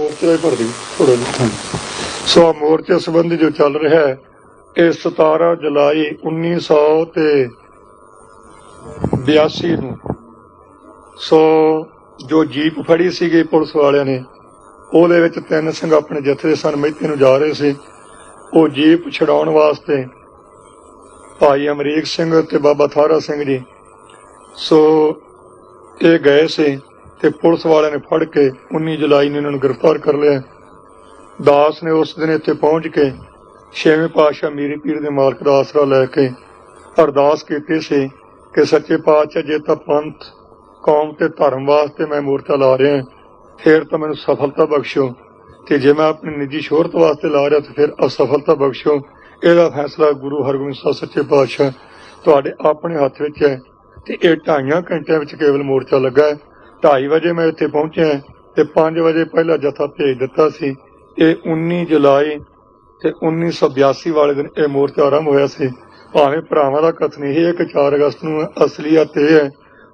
ਮੋਰਚੇ ਦਾ ਹੀ ਭਰ ਦਿਓ ਥੋੜਾ ਜਿਹਾ ਸੋ ਆਹ ਮੋਰਚੇ ਸੰਬੰਧੀ ਜੋ ਚੱਲ ਰਿਹਾ ਹੈ, ਇਹ 17 ਜੁਲਾਈ 1900 ਤੇ 82 ਨੂੰ। ਸੋ ਜੋ ਜੀਪ ਫੜੀ ਸੀਗੀ ਪੁਲਿਸ ਵਾਲਿਆਂ ਨੇ, ਉਹਦੇ ਵਿੱਚ ਤਿੰਨ ਸਿੰਘ ਆਪਣੇ ਜਥੇ ਦੇ ਸਨ, ਮਹਿਤੇ ਨੂੰ ਜਾ ਰਹੇ ਸੀ। ਉਹ ਜੀਪ ਛਡਾਉਣ ਵਾਸਤੇ ਭਾਈ ਅਮਰੀਕ ਸਿੰਘ ਤੇ ਬਾਬਾ ਥਾਰਾ ਸਿੰਘ ਜੀ, ਸੋ ਇਹ ਗਏ ਸੀ। ਤੇ ਪੁਲਿਸ ਵਾਲਿਆਂ ਨੇ ਫੜ ਕੇ 19 ਜੁਲਾਈ ਨੂੰ ਇਹਨਾਂ ਨੂੰ ਗ੍ਰਿਫਤਾਰ ਕਰ ਲਿਆ। ਦਾਸ ਨੇ ਉਸ ਦਿਨ ਇੱਥੇ ਪਹੁੰਚ ਕੇ ਛੇਵੇਂ ਪਾਤਸ਼ਾਹ ਮੀਰੀ ਪੀਰ ਦੇ ਮਾਲਕ ਦਾ ਆਸਰਾ ਲੈ ਕੇ ਅਰਦਾਸ ਕੀਤੀ ਸੀ ਕਿ ਸੱਚੇ ਪਾਤਸ਼ਾਹ, ਜੇ ਤਾਂ ਪੰਥ, ਕੌਮ ਤੇ ਧਰਮ ਵਾਸਤੇ ਮੈਂ ਮੋਰਚਾ ਲਾ ਰਿਹਾ, ਫਿਰ ਤਾਂ ਮੈਨੂੰ ਸਫਲਤਾ ਬਖਸ਼ੋ ਤੇ ਜੇ ਮੈਂ ਆਪਣੀ ਨਿੱਜੀ ਸ਼ੋਹਰਤ ਵਾਸਤੇ ਲਾ ਰਿਹਾ, ਤਾਂ ਫਿਰ ਅਸਫਲਤਾ ਬਖਸ਼ੋ ਇਹਦਾ ਫੈਸਲਾ ਗੁਰੂ ਹਰਗੋਬਿੰਦ ਸਾਹਿਬ, ਸੱਚੇ ਪਾਤਸ਼ਾਹ ਤੁਹਾਡੇ ਆਪਣੇ ਹੱਥ ਵਿੱਚ ਹੈ ਤੇ ਇਹ ਢਾਈਆਂ ਘੰਟਿਆਂ ਵਿੱਚ ਕੇਵਲ ਮੋਰਚਾ ਲੱਗਾ ਹੈ। 2:30 ਵਜੇ ਮੈਂ ਇੱਥੇ ਪਹੁੰਚਿਆ ਤੇ 5 ਵਜੇ ਪਹਿਲਾ ਜਥਾ ਭੇਜ ਦਿੱਤਾ ਸੀ ਇਹ 19 ਜੁਲਾਈ ਤੇ 1982 ਵਾਲੇ ਦਿਨ ਇਹ ਮੋਰਚਾ ਆਰੰਭ ਹੋਇਆ ਸੀ। ਭਾਵੇਂ ਭਰਾਵਾਂ ਦਾ ਕਥਨ ਇਹ ਹੈ ਕਿ 4 ਅਗਸਤ ਨੂੰ ਅਸਲੀਅਤ ਇਹ ਹੈ,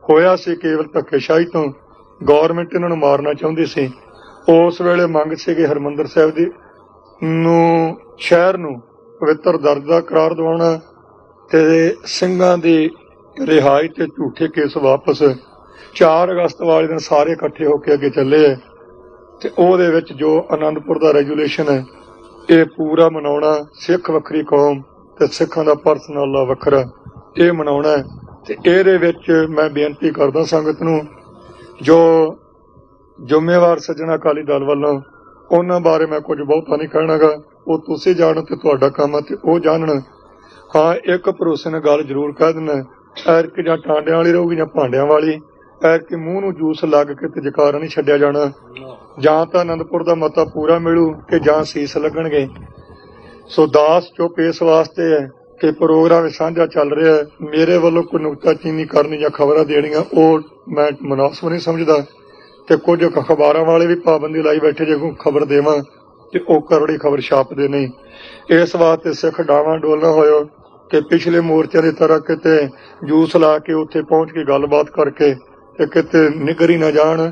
ਹੋਇਆ ਸੀ ਕੇਵਲ ਧੱਕੇਸ਼ਾਹੀ ਤੋਂ। ਗਵਰਨਮੈਂਟ ਇਹਨਾਂ ਨੂੰ ਮਾਰਨਾ ਚਾਹੁੰਦੀ ਸੀ। ਉਸ ਵੇਲੇ ਮੰਗ ਸੀ ਕਿ ਹਰਮੰਦਰ ਸਾਹਿਬ ਦੀ ਨੂੰ, ਸ਼ਹਿਰ ਨੂੰ ਪਵਿੱਤਰ ਦਰਜ ਦਾ ਕਰਾਰ ਦਿਵਾਉਣਾ ਤੇ ਸਿੰਘਾਂ ਦੀ ਰਿਹਾਈ ਤੇ ਝੂਠੇ ਕੇਸ ਵਾਪਸ 4 ਅਗਸਤ ਵਾਲੇ ਦਿਨ ਸਾਰੇ ਇਕੱਠੇ ਹੋ ਕੇ ਅੱਗੇ ਚੱਲੇ ਹੈ ਤੇ ਉਹਦੇ ਵਿੱਚ ਜੋ ਆਨੰਦਪੁਰ ਦਾ ਰੈਜੂਲੇਸ਼ਨ ਹੈ, ਇਹ ਪੂਰਾ ਮਨਾਉਣਾ ਸਿੱਖ ਵੱਖਰੀ ਕੌਮ ਤੇ ਸਿੱਖਾਂ ਦਾ ਪਰਸਨਲ ਵੱਖਰਾ। ਇਹ ਮਨਾਉਣਾ ਹੈ ਤੇ ਇਹਦੇ ਵਿੱਚ ਮੈਂ ਬੇਨਤੀ ਕਰਦਾ ਸੰਗਤ ਨੂੰ, ਜੋ ਜ਼ਿੰਮੇਵਾਰ ਸੱਜਣਾ ਅਕਾਲੀ ਦਲ ਵੱਲੋਂ, ਉਹਨਾਂ ਬਾਰੇ ਮੈਂ ਕੁਝ ਬਹੁਤਾ ਨਹੀਂ ਕਹਿਣਾਗਾ। ਉਹ ਤੁਸੀਂ ਜਾਣੋ ਤੇ ਤੁਹਾਡਾ ਕੰਮ ਹੈ ਤੇ ਉਹ ਜਾਣਨ। ਹਾਂ, ਇੱਕ ਭਰੋਸੇ ਨਾਲ ਗੱਲ ਜ਼ਰੂਰ ਕਹਿ ਦਿੰਦਾ। ਐਰਕ ਜਾਂ ਟਾਂਡਿਆਂ ਵਾਲੀ ਰਹੂਗੀ ਜਾਂ ਭਾਂਡਿਆਂ ਵਾਲੀ। ਐਰ ਕਿ ਮੂੰਹ ਨੂੰ ਜੂਸ ਲੱਗ ਕੇ ਤੇ ਜਕਾਰਾ ਨਹੀਂ ਛੱਡਿਆ ਜਾਣਾ। ਜਾਂ ਤਾਂ ਆਨੰਦਪੁਰ ਦਾ ਮਤਾ ਪੂਰਾ ਮਿਲੂ ਕਿ ਜਾਂ ਸੀਸ ਲੱਗਣਗੇ। ਸੋ ਦਾਸ ਚੁੱਪ ਇਸ ਵਾਸਤੇ ਹੈ ਕਿ ਪ੍ਰੋਗਰਾਮ ਸਾਂਝਾ ਚੱਲ ਰਿਹਾ ਹੈ, ਮੇਰੇ ਵੱਲੋਂ ਕੋਈ ਨੁਕਤਾਚੀਨੀ ਕਰਨੀ ਜਾਂ ਖਬਰਾਂ ਦੇਣੀਆਂ, ਉਹ ਮੈਂ ਮਨਾਸਬ ਨਹੀਂ ਸਮਝਦਾ। ਤੇ ਕੁਝ ਅਖਬਾਰਾਂ ਵਾਲੇ ਵੀ ਪਾਬੰਦੀ ਲਾਈ ਬੈਠੇ ਜੇ ਕੋਈ ਖਬਰ ਦੇਵਾਂ, ਤੇ ਉਹ ਕਰੜੀ ਖਬਰ ਛਾਪਦੇ ਨਹੀਂ ਇਸ ਵਾਸਤੇ ਸਿੱਖ ਡਾਵਾਂ ਡੋਲਣਾ ਹੋਇਓ ਕਿ ਪਿਛਲੇ ਮੋਰਚੇ ਦੀ ਤਰ੍ਹਾਂ ਕਿਤੇ ਜੂਸ ਲਾ ਕੇ ਉੱਥੇ ਪਹੁੰਚ ਕੇ ਗੱਲਬਾਤ ਕਰਕੇ ਤੇ ਕਿਤੇ ਨਿਗਰ ਹੀ ਨਾ ਜਾਣ।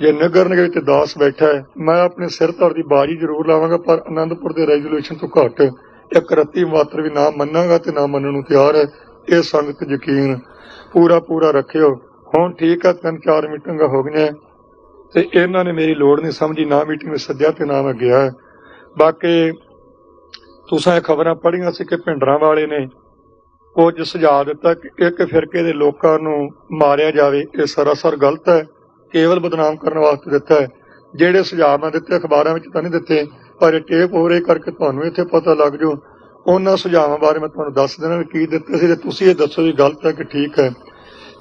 ਜੇ ਨਗਰਨਗੇ ਤੇ ਦਾਸ ਬੈਠਾ ਹੈ, ਮੈਂ ਆਪਣੇ ਸਿਰ ਧਰ ਦੀ ਬਾਜੀ ਜ਼ਰੂਰ ਲਾਵਾਂਗਾ, ਪਰ ਆਨੰਦਪੁਰ ਦੇ ਰੈਜੂਲੇਸ਼ਨ ਤੋਂ ਘੱਟ ਇੱਕ ਰੱਤੀ ਮਾਤਰ ਵੀ ਨਾ ਮੰਨਾਂਗਾ ਤੇ ਨਾ ਮੰਨਣ ਨੂੰ ਤਿਆਰ ਹੈ। ਇਹ ਸੰਗਤ ਯਕੀਨ ਪੂਰਾ ਪੂਰਾ ਰੱਖਿਓ। ਹੁਣ ਠੀਕ ਹੈ ਤਿੰਨ ਚਾਰ ਮੀਟਿੰਗਾਂ ਹੋ ਗਈਆਂ। ਤੇ ਇਹਨਾਂ ਨੇ ਮੇਰੀ ਲੋੜ ਨਹੀਂ ਸਮਝੀ, ਨਾ ਮੀਟਿੰਗ ਵਿੱਚ ਸੱਦਿਆ ਤੇ ਨਾ ਮੈਂ ਗਿਆ। ਬਾਕੀ ਤੁਸੀਂ ਇਹ ਖਬਰਾਂ ਪੜ੍ਹੀਆਂ ਸੀ ਕਿ ਭਿੰਡਰਾਂ ਵਾਲੇ ਨੇ ਕੁਝ ਸੁਝਾਅ ਦਿੱਤਾ ਕਿ ਇੱਕ ਫਿਰਕੇ ਦੇ ਲੋਕਾਂ ਨੂੰ ਮਾਰਿਆ ਜਾਵੇ, ਇਹ ਸਰਾਸਰ ਗਲਤ ਹੈ, ਕੇਵਲ ਬਦਨਾਮ ਕਰਨ ਵਾਸਤੇ ਦਿੱਤਾ ਹੈ। ਜਿਹੜੇ ਸੁਝਾਅ ਮੈਂ ਦਿੱਤੇ, ਅਖਬਾਰਾਂ ਵਿੱਚ ਤਾਂ ਨਹੀਂ ਦਿੱਤੇ, ਪਰ ਇਹ ਟੇਪ ਹੋ ਰਹੇ ਕਰਕੇ ਤੁਹਾਨੂੰ ਇੱਥੇ ਪਤਾ ਲੱਗ ਜਾਊ ਉਹਨਾਂ ਸੁਝਾਵਾਂ ਬਾਰੇ ਮੈਂ ਤੁਹਾਨੂੰ ਦੱਸ ਦੇਣਾ ਵੀ ਕੀ ਦਿੱਤੇ ਸੀ, ਤੇ ਤੁਸੀਂ ਇਹ ਦੱਸੋ ਵੀ ਗਲਤ ਹੈ ਕਿ ਠੀਕ ਹੈ।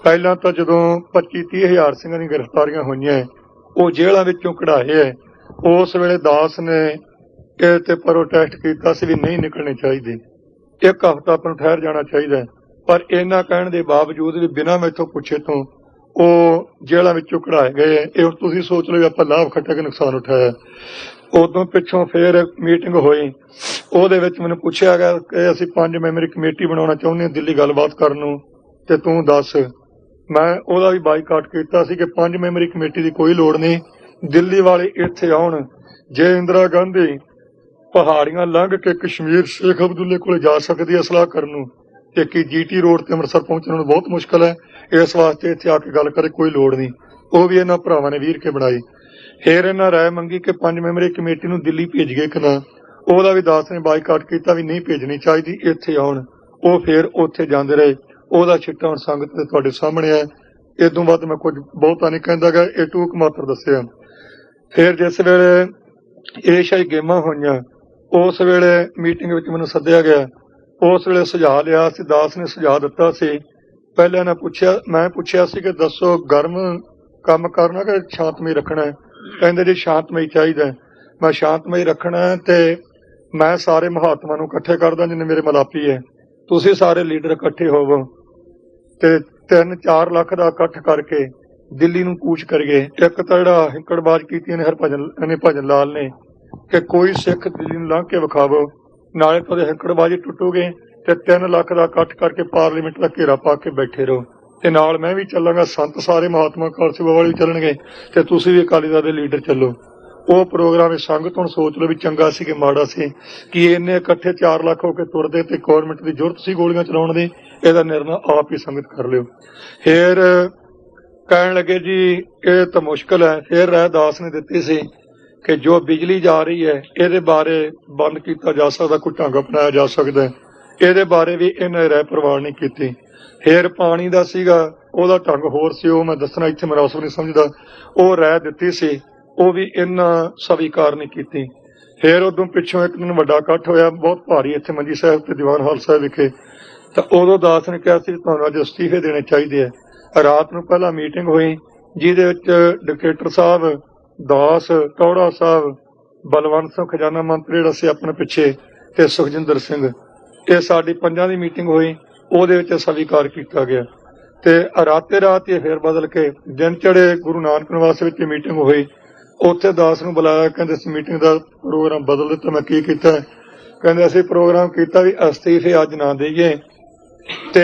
ਪਹਿਲਾਂ ਤਾਂ ਜਦੋਂ 25 30 ਹਜ਼ਾਰ ਸਿੰਘਾਂ ਦੀਆਂ ਗ੍ਰਿਫਤਾਰੀਆਂ ਹੋਈਆਂ, ਉਹ ਜੇਲ੍ਹਾਂ ਵਿੱਚੋਂ ਕਢਾਏ ਹੈ। ਉਸ ਵੇਲੇ ਦਾਸ ਨੇ ਇਹ ਤੇ ਪ੍ਰੋਟੈਸਟ ਕੀਤਾ ਸੀ ਵੀ ਨਹੀਂ ਨਿਕਲਣੇ ਚਾਹੀਦੇ। ਇੱਕ ਹਫ਼ਤਾ ਆਪਾਂ ਨੂੰ ਠਹਿਰ ਜਾਣਾ ਚਾਹੀਦਾ ਹੈ। ਪਰ ਇਹਨਾਂ ਕਹਿਣ ਦੇ ਬਾਵਜੂਦ ਵੀ ਬਿਨਾਂ ਮੈਥੋਂ ਪੁੱਛੇ ਤੋਂ ਉਹ ਜੇਲ੍ਹਾਂ ਵਿੱਚੋਂ ਕਢਾਏ ਗਏ ਇਹ ਤੁਸੀਂ ਸੋਚ ਲਓ ਆਪਾਂ ਲਾਭ ਖੱਟਾ ਕੇ ਨੁਕਸਾਨ ਉਠਾਇਆ। ਉਦੋਂ ਪਿੱਛੋਂ ਫੇਰ ਮੀਟਿੰਗ ਹੋਈ। ਉਹਦੇ ਵਿੱਚ ਮੈਨੂੰ ਪੁੱਛਿਆ ਗਿਆ ਕਿ ਅਸੀਂ ਪੰਜ ਮੈਂਬਰੀ ਕਮੇਟੀ ਬਣਾਉਣਾ ਚਾਹੁੰਦੇ ਹਾਂ ਦਿੱਲੀ ਗੱਲਬਾਤ ਕਰਨ ਨੂੰ। ਤੇ ਤੂੰ ਦੱਸ। ਮੈਂ ਉਹਦਾ ਵੀ ਬਾਈਕਾਟ ਕੀਤਾ ਸੀ ਕਿ ਪੰਜ ਮੈਂਬਰੀ ਕਮੇਟੀ ਦੀ ਕੋਈ ਲੋੜ ਨਹੀਂ। ਦਿੱਲੀ ਵਾਲੇ ਇੱਥੇ ਆਉਣ। ਜੇ ਇੰਦਰਾ ਗਾਂਧੀ ਪਹਾੜੀਆਂ ਲੰਘ ਕੇ ਕਸ਼ਮੀਰ ਸ਼ੇਖ ਅਬਦੁੱਲੇ ਕੋਲੇ ਜਾ ਸਕਦੀ ਹੈ ਸਲਾਹ ਕਰਨ ਨੂੰ। ਤੇ ਕਿ ਜੀਟੀ ਰੋਡ ਤੇ ਅੰਮ੍ਰਿਤਸਰ ਪਹੁੰਚਣ ਨੂੰ ਬਹੁਤ ਮੁਸ਼ਕਲ ਹੈ। ਇਸ ਵਾਸਤੇ ਇੱਥੇ ਆ ਕੇ ਗੱਲ ਕਰੇ ਕੋਈ ਲੋੜ ਨਹੀਂ। ਉਹ ਵੀ ਇਹਨਾਂ ਭਰਾਵਾਂ ਨੇ ਵੀਰ ਕੇ ਬਣਾਈ। ਫਿਰ ਇਹਨਾਂ ਰਾਏ ਮੰਗੀ ਕਿ ਪੰਜ ਮੈਂਬਰੀ ਕਮੇਟੀ ਨੂੰ ਦਿੱਲੀ ਭੇਜ ਗਏ ਕਿ ਉਹਦਾ ਵੀ ਦਾਸ ਨੇ ਬਾਈਕਾਟ ਕੀਤਾ ਵੀ ਨਹੀਂ ਭੇਜਣੀ ਚਾਹੀਦੀ, ਇੱਥੇ ਆਉਣ। ਉਹ ਫੇਰ ਉੱਥੇ ਜਾਂਦੇ ਰਹੇ। ਉਹਦਾ ਛਿੱਟਾ ਹੁਣ ਸੰਗਤ ਦੇ ਤੁਹਾਡੇ ਸਾਹਮਣੇ ਹੈ। ਇਦੋਂ ਬਾਅਦ ਮੈਂ ਕੁਝ ਬਹੁਤਾ ਨਹੀਂ ਕਹਿੰਦਾਗਾ, ਇਹ ਟੂਕ ਮਾਤਰ ਦੱਸਿਆ। ਫਿਰ ਜਿਸ ਵੇਲੇ ਏਸ਼ੀਆਈ ਗੇਮਾਂ ਹੋਈਆਂ ਉਸ ਵੇਲੇ ਮੀਟਿੰਗ ਵਿੱਚ ਮੈਨੂੰ ਸੱਦਿਆ ਗਿਆ। ਉਸ ਵੇਲੇ ਸੁਝਾਅ ਲਿਆ ਸੀ, ਦਾਸ ਨੇ ਸੁਝਾਅ ਦਿੱਤਾ ਸੀ। ਪਹਿਲਾਂ ਇਹਨਾਂ ਪੁੱਛਿਆ, ਮੈਂ ਪੁੱਛਿਆ ਸੀ ਕਿ ਦੱਸੋ ਗਰਮ ਕੰਮ ਕਰਨਾ ਕਿ ਸ਼ਾਂਤਮਈ ਰੱਖਣਾ ਕਹਿੰਦੇ ਜੀ, ਸ਼ਾਂਤਮਈ ਚਾਹੀਦਾ ਮੈਂ ਸ਼ਾਂਤਮਈ ਰੱਖਣਾ ਤੇ ਮੈਂ ਸਾਰੇ ਮਹਾਤਮਾ ਨੂੰ ਇਕੱਠੇ ਕਰਦਾ ਜਿੰਨੇ ਮੇਰੇ ਮਲਾਪੀ ਹੈ। ਤੁਸੀਂ ਸਾਰੇ ਲੀਡਰ ਇਕੱਠੇ ਹੋਵੋ। ਤੇ 3-4 ਲੱਖ ਦਾ ਇਕੱਠ ਕਰਕੇ ਦਿੱਲੀ ਨੂੰ ਕੂਚ ਕਰੀਏ। ਇੱਕ ਤਾਂ ਜਿਹੜਾ ਹਿੰਕੜਬਾਜ਼ ਕੀਤੀਆਂ ਨੇ ਹਰਭਜਨ ਨੇ ਭਜਨ ਲਾਲ ਨੇ। ਕਿ ਕੋਈ ਸਿੱਖ ਦਿੱਲੀ ਨੂੰ ਲੰਘ ਕੇ ਵਿਖਾਵੋ, ਨਾਲੇ ਤਾਂ ਉਹਦੇ ਟੁੱਟੂਗੇ ਤੇ 3 ਲੱਖ ਦਾ ਇਕੱਠ ਕਰਕੇ ਪਾਰਲੀਮੈਂਟ ਦਾ ਘੇਰਾ ਪਾ ਕੇ ਬੈਠੇ ਰਹੋ। ਤੇ ਨਾਲ ਮੈਂ ਵੀ ਚੱਲਾਂਗਾ, ਸੰਤ ਸਾਰੇ ਮਹਾਤਮਾ ਕਾਲਸੇ ਵਾਲੇ ਵੀ ਚੱਲਣਗੇ ਤੇ ਤੁਸੀਂ ਵੀ ਅਕਾਲੀ ਦਲ ਦੇ ਲੀਡਰ ਚੱਲੋ। ਉਹ ਪ੍ਰੋਗਰਾਮ ਇਹ ਸੰਗਤ ਹੁਣ ਸੋਚ ਲਓ ਵੀ ਚੰਗਾ ਸੀ ਕਿ ਮਾੜਾ ਸੀ, ਕਿ ਇੰਨੇ ਇਕੱਠੇ 4 ਲੱਖ ਹੋ ਕੇ ਤੁਰਦੇ ਤੇ ਗਵਰਨਮੈਂਟ ਦੀ ਜ਼ਰੂਰਤ ਸੀ ਗੋਲੀਆਂ ਚਲਾਉਣ ਦੀ, ਇਹਦਾ ਨਿਰਣਾ ਆਪ ਹੀ ਸੰਗਤ ਕਰ ਲਿਓ। ਫਿਰ ਕਹਿਣ ਲੱਗੇ ਜੀ, ਇਹ ਤਾਂ ਮੁਸ਼ਕਲ ਹੈ, ਫਿਰ ਰਹਿਦਾਸ ਨੇ ਦਿੱਤੀ ਸੀ ਕਿ ਜੋ ਬਿਜਲੀ ਜਾ ਰਹੀ ਹੈ, ਇਹਦੇ ਬਾਰੇ ਬੰਦ ਕੀਤਾ ਜਾ ਸਕਦਾ, ਕੋਈ ਢੰਗ ਅਪਣਾਇਆ ਜਾ ਸਕਦਾ ਇਹਦੇ ਬਾਰੇ ਵੀ ਇਹਨੇ ਰਾਏ ਪ੍ਰਵਾਨ ਨਹੀਂ ਕੀਤੀ। ਫਿਰ ਪਾਣੀ ਦਾ ਸੀਗਾ, ਉਹਦਾ ਢੰਗ ਹੋਰ ਸੀ, ਉਹ ਮੈਂ ਦੱਸਣਾ ਇੱਥੇ ਮਰਾਸਬ ਨਹੀਂ ਸਮਝਦਾ। ਉਹ ਰਾਏ ਦਿੱਤੀ ਸੀ, ਉਹ ਵੀ ਇਹਨਾਂ ਸਵੀਕਾਰ ਨਹੀਂ ਕੀਤੀ। ਫੇਰ ਉਦੋਂ ਪਿੱਛੋਂ ਇੱਕ ਦਿਨ ਵੱਡਾ ਇਕੱਠ ਹੋਇਆ, ਬਹੁਤ ਭਾਰੀ ਇੱਥੇ ਮੰਜੀ ਸਾਹਿਬ ਤੇ ਦੀਵਾਨ ਹਾਲ ਸਾਹਿਬ ਵਿਖੇ। ਤਾਂ ਉਦੋਂ ਦਾਸ ਨੇ ਕਿਹਾ ਸੀ, ਤੁਹਾਨੂੰ ਅੱਜ ਅਸਤੀਫੇ ਦੇਣੇ ਚਾਹੀਦੇ ਆ ਰਾਤ ਨੂੰ ਪਹਿਲਾਂ ਮੀਟਿੰਗ ਹੋਈ, ਜਿਹਦੇ ਵਿੱਚ ਡਿਕਟੇਟਰ ਸਾਹਿਬ ਦਾਸ ਟੌੜਾ ਸਾਹਿਬ, ਬਲਵੰਤ ਸਿੰਘ ਖਜ਼ਾਨਾ ਮੰਤਰੀ ਜਿਹੜਾ ਸੀ ਆਪਣੇ ਪਿੱਛੇ ਤੇ ਸੁਖਜਿੰਦਰ ਸਿੰਘ ਇਹ ਸਾਡੀ ਪੰਜਾਂ ਦੀ ਮੀਟਿੰਗ ਹੋਈ, ਉਹਦੇ ਵਿੱਚ ਸਵੀਕਾਰ ਕੀਤਾ ਗਿਆ। ਤੇ ਰਾਤੇ ਰਾਤ ਇਹ ਫੇਰ ਬਦਲ ਕੇ ਦਿਨ ਚੜੇ ਗੁਰੂ ਨਾਨਕ ਨਿਵਾਸ ਵਿੱਚ ਮੀਟਿੰਗ ਹੋਈ। ਉੱਥੇ ਦਾਸ ਨੂੰ ਬੁਲਾਇਆ, ਕਹਿੰਦੇ ਇਸ ਮੀਟਿੰਗ ਦਾ ਪ੍ਰੋਗਰਾਮ ਬਦਲ ਦਿੱਤਾ, ਮੈਂ ਕੀ ਕੀਤਾ? ਕਹਿੰਦੇ ਅਸੀਂ ਪ੍ਰੋਗਰਾਮ ਕੀਤਾ ਵੀ ਅਸਤੀਫੇ ਅੱਜ ਨਾ ਦੇਈਏ ਤੇ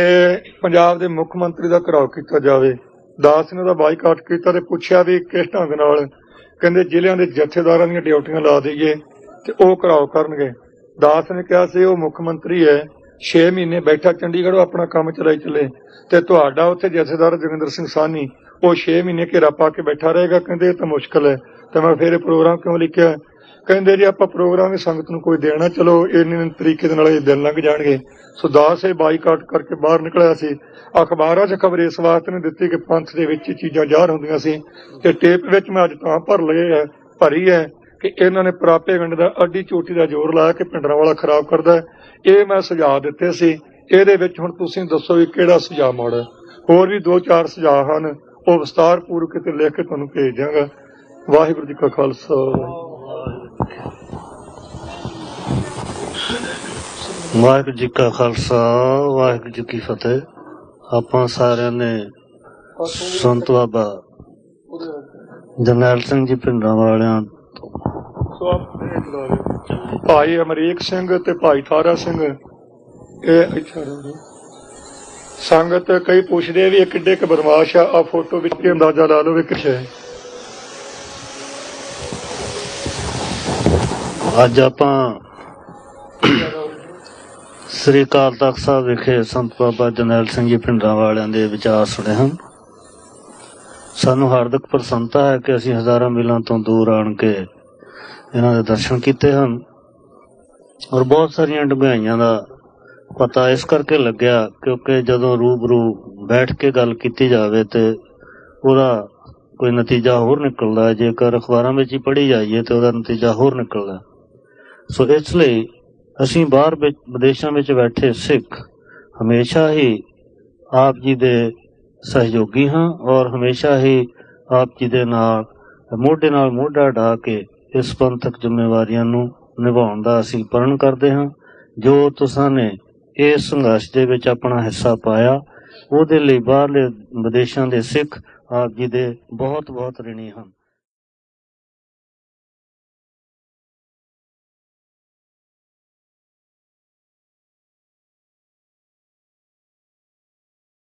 ਪੰਜਾਬ ਦੇ ਮੁੱਖ ਮੰਤਰੀ ਦਾ ਘਰਾਓ ਕੀਤਾ ਜਾਵੇ। ਦਾਸ ਨੇ ਉਹਦਾ ਬਾਈਕਾਟ ਕੀਤਾ ਤੇ ਪੁੱਛਿਆ ਵੀ ਕਿਸ ਢੰਗ ਨਾਲ ਕਹਿੰਦੇ ਜ਼ਿਲ੍ਹਿਆਂ ਦੇ ਜਥੇਦਾਰਾਂ ਦੀਆਂ ਡਿਊਟੀਆਂ ਲਾ ਦਈਏ ਤੇ ਉਹ ਘਰਾਓ ਕਰਨਗੇ। ਦਾਸ ਨੇ ਕਿਹਾ ਸੀ, ਉਹ ਮੁੱਖ ਮੰਤਰੀ ਹੈ 6 ਮਹੀਨੇ ਬੈਠਾ ਚੰਡੀਗੜ੍ਹ ਆਪਣਾ ਕੰਮ ਚਲਾਈ ਚੱਲੇ। ਤੇ ਤੁਹਾਡਾ ਉੱਥੇ ਜਥੇਦਾਰ ਜੋਗਿੰਦਰ ਸਿੰਘ ਸਾਨੀ ਉਹ 6 ਮਹੀਨੇ ਘੇਰਾ ਪਾ ਕੇ ਬੈਠਾ ਰਹੇਗਾ? ਕਹਿੰਦੇ, ਇਹ ਤਾਂ ਮੁਸ਼ਕਲ ਹੈ। ਤੇ ਮੈਂ ਫਿਰ ਇਹ ਪ੍ਰੋਗਰਾਮ ਕਿਉਂ ਲਿਖਿਆ? ਕਹਿੰਦੇ ਜੀ ਆਪਾਂ ਪ੍ਰੋਗਰਾਮ ਹੀ ਸੰਗਤ ਨੂੰ ਕੋਈ ਦੇਣਾ, ਚਲੋ ਇੰਨੇ ਤਰੀਕੇ ਦੇ ਨਾਲ ਇਹ ਦਿਨ ਲੰਘ ਜਾਣਗੇ। ਸੋ ਦਾਸ ਇਹ ਬਾਈਕਾਟ ਕਰਕੇ ਬਾਹਰ ਨਿਕਲਿਆ ਸੀ। ਅਖਬਾਰਾਂ 'ਚ ਖਬਰ ਇਸ ਵਾਸਤੇ ਨੇ ਦਿੱਤੀ ਕਿ ਪੰਥ ਦੇ ਵਿੱਚ ਚੀਜ਼ਾਂ ਜ਼ਾਹਰ ਹੁੰਦੀਆਂ ਸੀ। ਤੇ ਟੇਪ ਵਿੱਚ ਮੈਂ ਅੱਜ ਤਾਂ ਭਰ ਲਏ ਹੈ ਭਰੀ ਹੈ ਕਿ ਇਹਨਾਂ ਨੇ ਪ੍ਰਾਪੇਗੰਡ ਦਾ ਅੱਡੀ ਚੋਟੀ ਦਾ ਜ਼ੋਰ ਲਾਇਆ ਕਿ ਪਿੰਡਰਾਂ ਵਾਲਾ ਖਰਾਬ ਕਰਦਾ ਇਹ ਮੈਂ ਸੁਝਾਅ ਦਿੱਤੇ ਸੀ। ਇਹਦੇ ਵਿੱਚ ਹੁਣ ਤੁਸੀਂ ਦੱਸੋ ਵੀ ਕਿਹੜਾ ਸੁਝਾਅ ਮਾੜਾ ਹੋਰ ਵੀ ਦੋ ਚਾਰ ਸੁਝਾਅ ਹਨ। ਉਹ ਵਿਸਤਾਰ ਪੂਰਵਕ ਲਿਖ ਕੇ ਤੁਹਾਨੂੰ ਭੇਜ ਦਿਆਂਗਾ। ਵਾਹਿਗੁਰੂ ਜੀ ਕਾ ਖਾਲਸਾ। ਵਾਹਿਗੁਰੂ ਜੀ ਕਾ ਖਾਲਸਾ ਵਾਹਿਗੁਰੂ ਜੀ ਕੀ ਫਤਿਹ। ਆਪਾਂ ਸਾਰਿਆਂ ਨੇ ਸੰਤ ਬਾਬਾ ਜਰਨੈਲ ਸਿੰਘ ਜੀ ਪਿੰਡਾਂ ਵਾਲਿਆਂ ਲਓ ਭਾਈ ਅਮਰੀਕ ਸਿੰਘ ਤੇ ਭਾਈ ਥਾਰਾ ਸਿੰਘ ਇਹ ਇੱਥੇ ਰਹੋ ਸੰਗਤ ਕਈ ਪੁੱਛਦੇ ਵੀ ਇਹ ਕਿੱਡੇ ਕ ਬਦਮਾਸ਼ ਆ ਆ ਫੋਟੋ ਵਿੱਚ ਅੰਦਾਜ਼ਾ ਲਾ ਲਓ ਵੀ ਹੈ। ਅੱਜ ਆਪਾਂ ਸ੍ਰੀ ਅਕਾਲ ਤਖਤ ਸਾਹਿਬ ਵਿਖੇ ਸੰਤ ਬਾਬਾ ਜਰਨੈਲ ਸਿੰਘ ਜੀ ਪਿੰਡਾਂ ਵਾਲਿਆਂ ਦੇ ਵਿਚਾਰ ਸੁਣੇ ਹਨ। ਸਾਨੂੰ ਹਾਰਦਿਕ ਪ੍ਰਸੰਨਤਾ ਹੈ ਕਿ ਅਸੀਂ ਹਜ਼ਾਰਾਂ ਮੀਲਾਂ ਤੋਂ ਦੂਰ ਆਣ ਕੇ ਇਹਨਾਂ ਦੇ ਦਰਸ਼ਨ ਕੀਤੇ ਹਨ ਔਰ ਬਹੁਤ ਸਾਰੀਆਂ ਡੁੰਘਾਈਆਂ ਦਾ ਪਤਾ ਇਸ ਕਰਕੇ ਲੱਗਿਆ ਕਿਉਂਕਿ ਜਦੋਂ ਰੂਬਰੂ ਬੈਠ ਕੇ ਗੱਲ ਕੀਤੀ ਜਾਵੇ ਤੇ ਉਹਦਾ ਕੋਈ ਨਤੀਜਾ ਹੋਰ ਨਿਕਲਦਾ ਹੈ। ਜੇਕਰ ਅਖਬਾਰਾਂ ਵਿੱਚ ਹੀ ਪੜ੍ਹੀ ਜਾਈਏ ਤੇ ਉਹਦਾ ਨਤੀਜਾ ਹੋਰ ਨਿਕਲਦਾ ਸੋ ਇਸ ਲਈ ਅਸੀਂ ਬਾਹਰ ਵਿੱਚ, ਵਿਦੇਸ਼ਾਂ ਵਿੱਚ ਬੈਠੇ ਸਿੱਖ, ਹਮੇਸ਼ਾ ਹੀ ਆਪ ਜੀ ਦੇ ਸਹਿਯੋਗੀ ਹਾਂ ਔਰ ਹਮੇਸ਼ਾ ਹੀ ਆਪ ਜੀ ਦੇ ਨਾਲ, ਮੋਢੇ ਨਾਲ ਮੋਢਾ ਢਾ ਕੇ ਇਸ ਪੰਥਕ ਜ਼ਿੰਮੇਵਾਰੀਆਂ ਨੂੰ ਨਿਭਾਉਣ ਦਾ ਅਸੀਂ ਪਰਨ ਕਰਦੇ ਹਾਂ। ਜੋ ਤੁਸਾਂ ਨੇ ਇਸ ਸੰਘਰਸ਼ ਦੇ ਵਿੱਚ ਆਪਣਾ ਹਿੱਸਾ ਪਾਇਆ, ਉਹਦੇ ਲਈ ਬਾਹਰਲੇ ਵਿਦੇਸ਼ਾਂ ਦੇ ਸਿੱਖ ਆਪ ਜੀ ਦੇ ਬਹੁਤ ਬਹੁਤ ਰਿਣੀ ਹਨ।